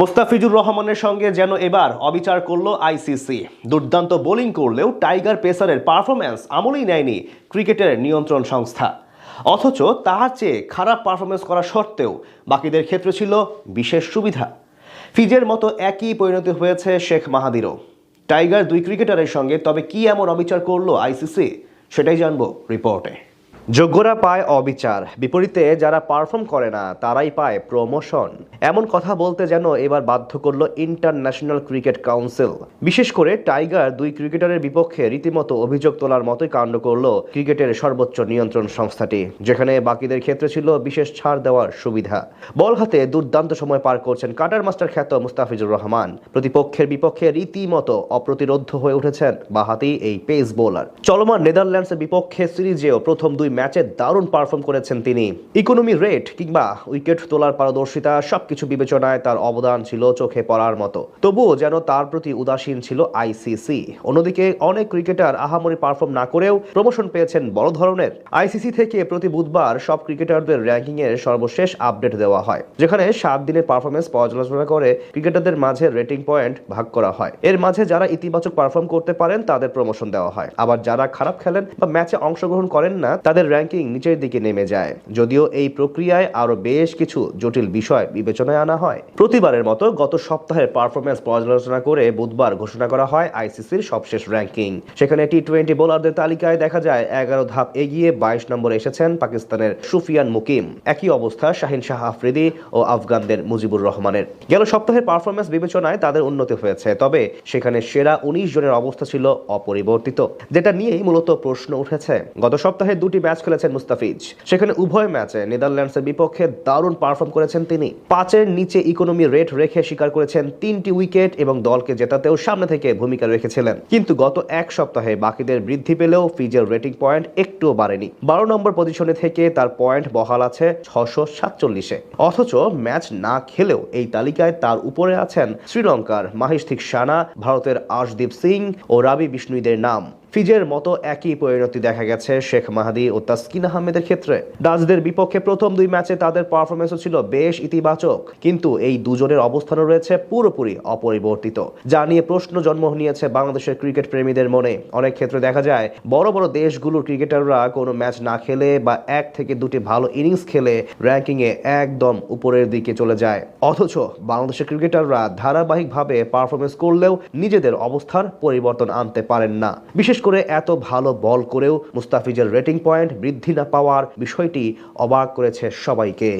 মোস্তাফিজুর রহমানের সঙ্গে যেন এবার অবিচার করল আইসিসি। দুর্দান্ত বোলিং করলেও টাইগার পেসারের পারফরম্যান্স আমলেই নেয়নি ক্রিকেটের নিয়ন্ত্রণ সংস্থা। অথচ তার চেয়ে খারাপ পারফরমেন্স করা সত্ত্বেও বাকিদের ক্ষেত্রে ছিল বিশেষ সুবিধা। ফিজের মতো একই পরিণতি হয়েছে শেখ মাহাদিরও। টাইগার দুই ক্রিকেটারের সঙ্গে তবে কি এমন অবিচার করল আইসিসি, সেটাই জানব রিপোর্টে। যোগ্যরা পায় অবিচার। বিপরীতে যারা পারফর্ম করে না, তারাই পায় প্রমোশন এমন কথা বলতে যেন এবার বাধ্য করল ইন্টারন্যাশনাল ক্রিকেট কাউন্সিল বিশেষ করে টাইগার দুই ক্রিকেটারের বিপক্ষে রীতিমতো অভিযোগ তোলার মতোই কাণ্ড করল ক্রিকেটের সর্বোচ্চ নিয়ন্ত্রণ সংস্থাটি। যেখানে বাকিদের ক্ষেত্রে ছিল বিশেষ ছাড় দেওয়ার সুবিধা। বল হাতে দুর্দান্ত সময় পার করছেন কাটার মাস্টার খ্যাত মুস্তাফিজুর রহমান। প্রতিপক্ষের বিপক্ষে রীতিমতো অপ্রতিরোধ্য হয়ে উঠেছেন বাহাতি এই পেস বোলার চলমান নেদারল্যান্ডসের বিপক্ষে সিরিজেও প্রথম দুই ম্যাচে দারুণ পারফর্ম করেছেন তিনি। ইকোনমি রেট কিংবা উইকেট তোলার পারদর্শিতা সবকিছু বিবেচনায় তার অবদান ছিল চোখে পড়ার মতো। তবুও যেন তার প্রতি উদাসীন ছিল আইসিসি অন্যদিকে অনেক ক্রিকেটার আহামরি পারফর্ম না করেও প্রমোশন পেয়েছেন বড় ধরনের। আইসিসি থেকে প্রতি বুধবার সব ক্রিকেটারদের র্যাঙ্কিং এর সর্বশেষ আপডেট দেওয়া হয়, যেখানে সাত দিনের পারফরমেন্স পর্যালোচনা করে ক্রিকেটারদের মাঝে রেটিং পয়েন্ট ভাগ করা হয়। এর মাঝে যারা ইতিবাচক পারফর্ম করতে পারেন তাদের প্রমোশন দেওয়া হয়। আবার যারা খারাপ খেলেন বা ম্যাচে অংশগ্রহণ করেন না, তাদের র্যাঙ্কিং নিচের দিকে নেমে যায়। যদিও এই প্রক্রিয়ায় আরও বেশ কিছু জটিল বিষয় বিবেচনায় আনা হয়। প্রতিবারের মতো গত সপ্তাহের পারফরমেন্স পর্যালোচনা করে বুধবার ঘোষণা করা হয় আইসিসির সবশেষ র্যাঙ্কিং। সেখানে টি টোয়েন্টি বোলারদের তালিকায় দেখা যায় এগারো ধাপ এগিয়ে বাইশ নম্বরে এসেছেন পাকিস্তানের সুফিয়ান মুকিম। একই অবস্থা শাহিন শাহ আফ্রিদি ও আফগানদের মুজিবুর রহমানের। গেল সপ্তাহের পারফরমেন্স বিবেচনায় তাদের উন্নতি হয়েছে, তবে সেখানে সেরা উনিশ জনের অবস্থা ছিল অপরিবর্তিত। যেটা নিয়েই মূলত প্রশ্ন উঠেছে। গত সপ্তাহে দুটি ম্যাচ খেলেছেন মুস্তাফিজ। সেখানে উভয় ম্যাচে নেদারল্যান্ডসের বিপক্ষে দারুণ পারফর্ম করেছেন তিনি। পাঁচের নিচে ইকোনমি রেট রেখে স্বীকার করেছেন তিনটি উইকেট এবং দলকে জেতাতেও সামনে থেকে ভূমিকা রেখেছিলেন। কিন্তু গত এক সপ্তাহে বাকিদের বৃদ্ধি পেলেও ফিজের রেটিং পয়েন্ট একটুও বাড়েনি। বারো নম্বর পজিশনে থেকে তার পয়েন্ট বহাল আছে ছশো সাতচল্লিশে। অথচ ম্যাচ না খেলেও এই তালিকায় তার উপরে আছেন শ্রীলঙ্কার মাহিষ্ঠিক সানা ভারতের আশদীপ সিং ও রাবি বিষ্ণুইদের নাম। ফিজের মতো একই পরিণতি দেখা গেছে শেখ মাহাদি ও তাসকিন আহমেদের ক্ষেত্রে। ডাচদের বিপক্ষে প্রথম দুই ম্যাচে তাদের পারফরমেন্সও ছিল বেশ ইতিবাচক, কিন্তু এই দুজনের অবস্থানও রয়েছে পুরোপুরি অপরিবর্তিত। যা নিয়ে প্রশ্ন জন্ম নিয়েছে বাংলাদেশের ক্রিকেট প্রেমীদের মনে। অনেক ক্ষেত্রে দেখা যায়, বড় বড় দেশগুলোর ক্রিকেটাররা কোনো ম্যাচ না খেলে বা এক থেকে দুটি ভালো ইনিংস খেলে র্যাঙ্কিংয়ে একদম উপরের দিকে চলে যায়। অথচ বাংলাদেশের ক্রিকেটাররা ধারাবাহিকভাবে পারফরমেন্স করলেও নিজেদের অবস্থার পরিবর্তন আনতে পারেন না। বিশেষ করে এত ভালো বল করেও মুস্তাফিজের রেটিং পয়েন্ট বৃদ্ধি না পাওয়ার বিষয়টি অবাক করেছে সবাইকে।